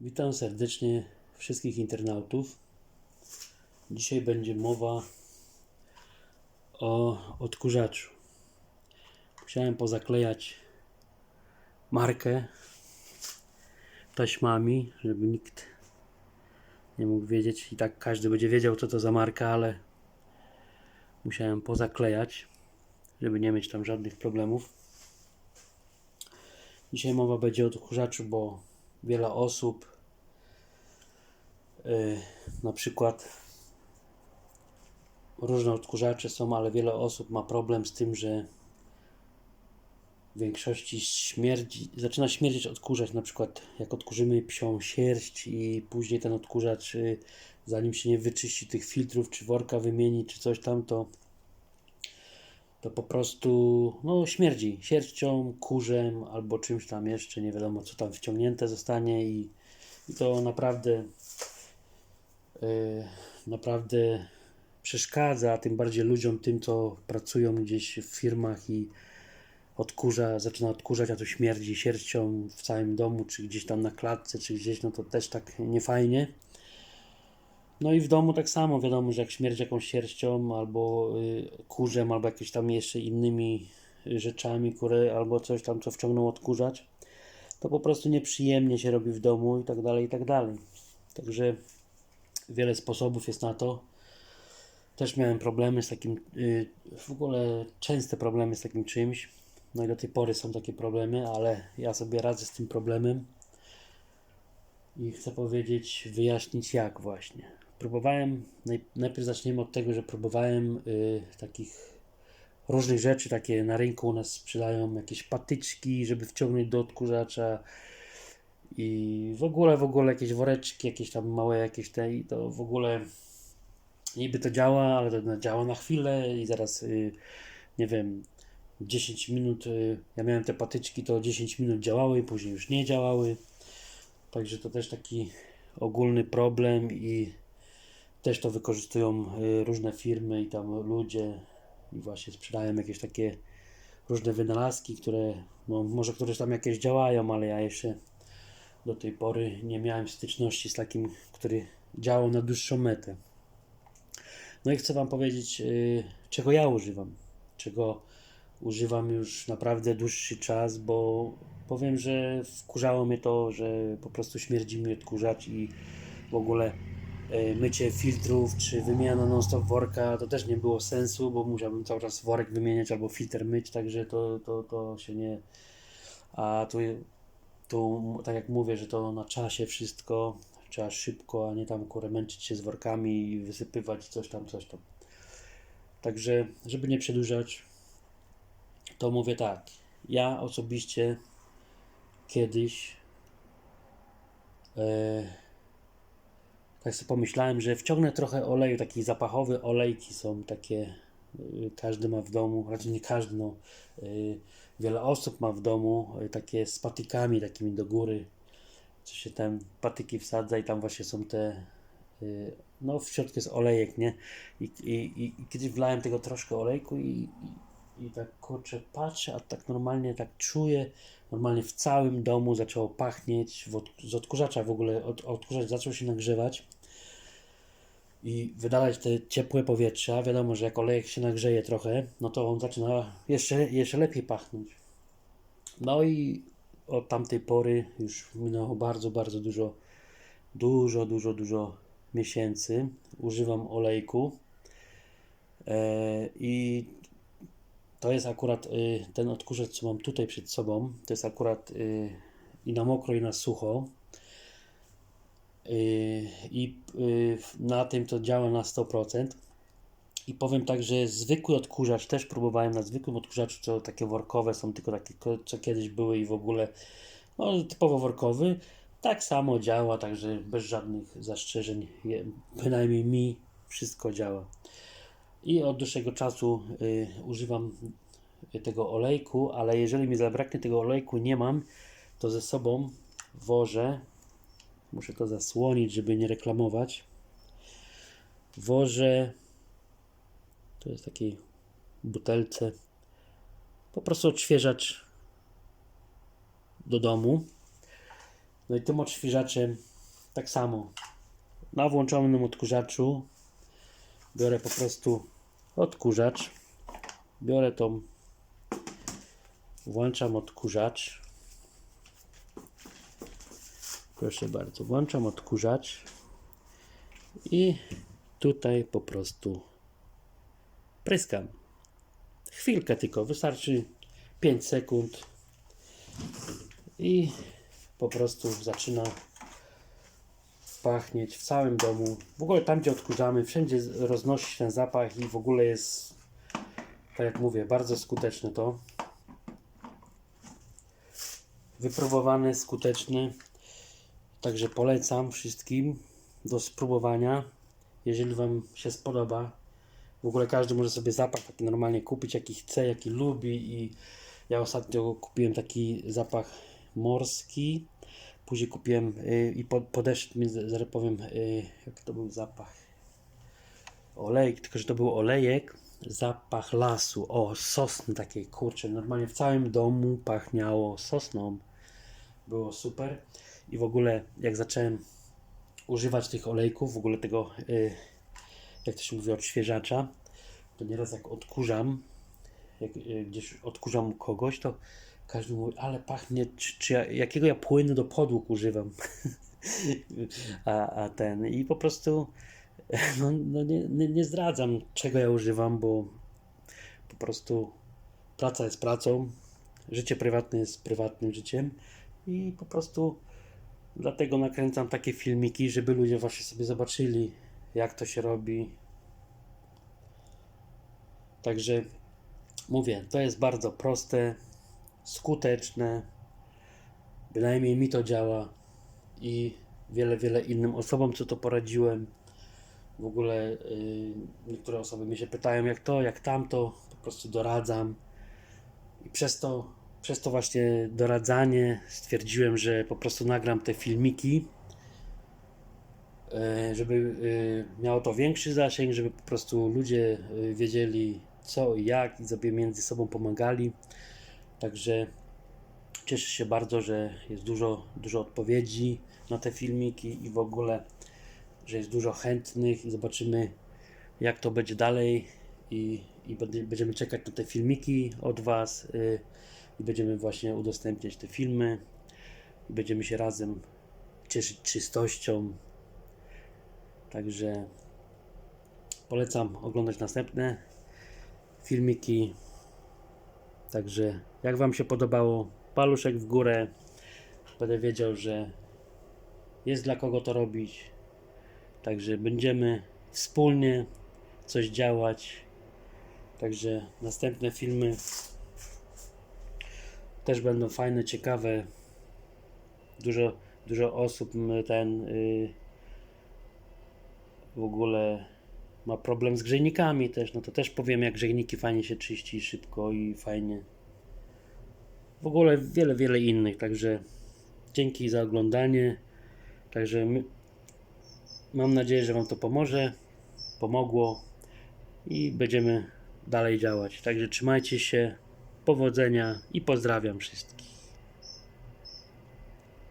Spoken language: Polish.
Witam serdecznie wszystkich internautów. Dzisiaj będzie mowa o odkurzaczu. Musiałem pozaklejać markę taśmami, żeby nikt nie mógł wiedzieć. I tak każdy będzie wiedział, co to za marka, ale musiałem pozaklejać, żeby nie mieć tam żadnych problemów. Dzisiaj mowa będzie o odkurzaczu, bo wiele osób, yy, na przykład różne odkurzacze są, ale wiele osób ma problem z tym, że w większości śmierdzi, zaczyna śmierdzieć odkurzacz, na przykład jak odkurzymy psią sierść i później ten odkurzacz, yy, zanim się nie wyczyści tych filtrów, czy worka wymieni, czy coś tam, to to po prostu no, śmierdzi sierścią, kurzem albo czymś tam jeszcze, nie wiadomo co tam wciągnięte zostanie i, i to naprawdę yy, naprawdę przeszkadza, tym bardziej ludziom, tym co pracują gdzieś w firmach i odkurza, zaczyna odkurzać, a to śmierdzi sierścią w całym domu, czy gdzieś tam na klatce, czy gdzieś, no to też tak niefajnie. No i w domu tak samo, wiadomo, że jak śmierdzi jakąś sierścią, albo y, kurzem, albo jakimiś tam jeszcze innymi rzeczami, które, albo coś tam, co wciągnął odkurzacz, to po prostu nieprzyjemnie się robi w domu i tak dalej, i tak dalej. Także wiele sposobów jest na to. Też miałem problemy z takim, y, w ogóle częste problemy z takim czymś. No i do tej pory są takie problemy, ale ja sobie radzę z tym problemem i chcę powiedzieć, wyjaśnić jak właśnie. Próbowałem, naj, najpierw zaczniemy od tego, że próbowałem y, takich różnych rzeczy, takie na rynku u nas sprzedają jakieś patyczki, żeby wciągnąć do odkurzacza i w ogóle, w ogóle jakieś woreczki, jakieś tam małe jakieś te i to w ogóle niby to działa, ale to działa na chwilę i zaraz, y, nie wiem, 10 minut, y, ja miałem te patyczki, to 10 minut działały, później już nie działały. Także to też taki ogólny problem i też to wykorzystują y, różne firmy i tam ludzie i właśnie sprzedają jakieś takie różne wynalazki, które no może któreś tam jakieś działają, ale ja jeszcze do tej pory nie miałem styczności z takim, który działał na dłuższą metę. No i chcę Wam powiedzieć, y, czego ja używam, czego używam już naprawdę dłuższy czas, bo powiem, że wkurzało mnie to, że po prostu śmierdzi mi odkurzacz i w ogóle mycie filtrów czy wymiana non-stop worka to też nie było sensu, bo musiałbym cały czas worek wymieniać albo filtr myć, także to, to, to się nie... A tu, tu tak jak mówię, że to na czasie wszystko, trzeba szybko, a nie tam kurę męczyć się z workami i wysypywać coś tam, coś tam. Także, żeby nie przedłużać, to mówię tak. Ja osobiście kiedyś e, tak sobie pomyślałem, że wciągnę trochę oleju, taki zapachowy olejki są takie, y, każdy ma w domu, raczej nie każdy, no, y, wiele osób ma w domu y, takie z patykami takimi do góry, co się tam patyki wsadza i tam właśnie są te, no w środku jest olejek, nie? I, i, i, i kiedyś wlałem tego troszkę olejku i, i, i tak kurczę patrzę, a tak normalnie tak czuję, normalnie w całym domu zaczęło pachnieć, z odkurzacza w ogóle, od, odkurzacz zaczął się nagrzewać i wydawać te ciepłe powietrze, wiadomo, że jak olejek się nagrzeje trochę, no to on zaczyna jeszcze, jeszcze lepiej pachnąć. No i od tamtej pory już minęło bardzo, bardzo dużo, dużo, dużo, dużo miesięcy. Używam olejku e, i to jest akurat y, ten odkurzacz, co mam tutaj przed sobą. To jest akurat y, i na mokro, i na sucho. Y, I na tym to działa na 100%. I powiem tak, że zwykły odkurzacz też próbowałem na zwykłym odkurzaczu, co takie workowe są, tylko takie, co kiedyś były i w ogóle no, typowo workowy. Tak samo działa, także bez żadnych zastrzeżeń, bynajmniej mi wszystko działa. I od dłuższego czasu y, używam tego olejku, ale jeżeli mi zabraknie tego olejku, nie mam, to ze sobą wożę, muszę to zasłonić, żeby nie reklamować, wożę, to jest takiej butelce, po prostu odświeżacz do domu. No i tym odświeżaczem tak samo na włączonym odkurzaczu biorę po prostu odkurzacz, biorę tą, włączam odkurzacz, proszę bardzo, włączam odkurzacz. I tutaj po prostu pryskam. Chwilkę tylko, wystarczy 5 sekund. I po prostu zaczyna pachnieć w całym domu. W ogóle tam, gdzie odkurzamy, wszędzie roznosi się ten zapach i w ogóle jest, tak jak mówię, bardzo skuteczne to. Wypróbowany, skuteczny. Także polecam wszystkim do spróbowania. Jeżeli Wam się spodoba, w ogóle każdy może sobie zapach taki normalnie kupić, jaki chce, jaki lubi. I ja ostatnio kupiłem taki zapach morski. Później kupiłem y, i po, mi, zaraz powiem, y, jaki to był zapach. Olejek, tylko że to był olejek, zapach lasu, o sosny takiej, kurczę, normalnie w całym domu pachniało sosną. Było super. I w ogóle jak zacząłem używać tych olejków, w ogóle tego, y, jak to się mówi, odświeżacza, to nieraz jak odkurzam, jak y, gdzieś odkurzam kogoś, to każdy mówi, ale pachnie, czy, czy ja, jakiego ja płynu do podłóg używam. a, a ten, i po prostu no, no nie, nie, nie zdradzam, czego ja używam, bo po prostu praca jest pracą, życie prywatne jest prywatnym życiem i po prostu dlatego nakręcam takie filmiki, żeby ludzie właśnie sobie zobaczyli, jak to się robi. Także mówię, to jest bardzo proste, skuteczne, bynajmniej mi to działa i wiele, wiele innym osobom, co to poradziłem. W ogóle y, niektóre osoby mnie się pytają, jak to, jak tamto, po prostu doradzam. I przez to, przez to właśnie doradzanie stwierdziłem, że po prostu nagram te filmiki, e, żeby y, miało to większy zasięg, żeby po prostu ludzie y, wiedzieli co i jak i sobie między sobą pomagali. Także cieszę się bardzo, że jest dużo, dużo odpowiedzi na te filmiki i w ogóle, że jest dużo chętnych i zobaczymy jak to będzie dalej i, i będzie- będziemy czekać na te filmiki od Was y, i będziemy właśnie udostępniać te filmy i będziemy się razem cieszyć czystością. Także polecam oglądać następne filmiki. Także jak Wam się podobało, paluszek w górę. Będę wiedział, że jest dla kogo to robić. Także będziemy wspólnie coś działać. Także następne filmy też będą fajne, ciekawe. Dużo, dużo osób ten y, w ogóle ma problem z grzejnikami też. No to też powiem, jak grzejniki fajnie się czyści szybko i fajnie. W ogóle wiele, wiele innych. Także dzięki za oglądanie. Także mam nadzieję, że Wam to pomoże, pomogło i będziemy dalej działać. Także trzymajcie się, powodzenia i pozdrawiam wszystkich.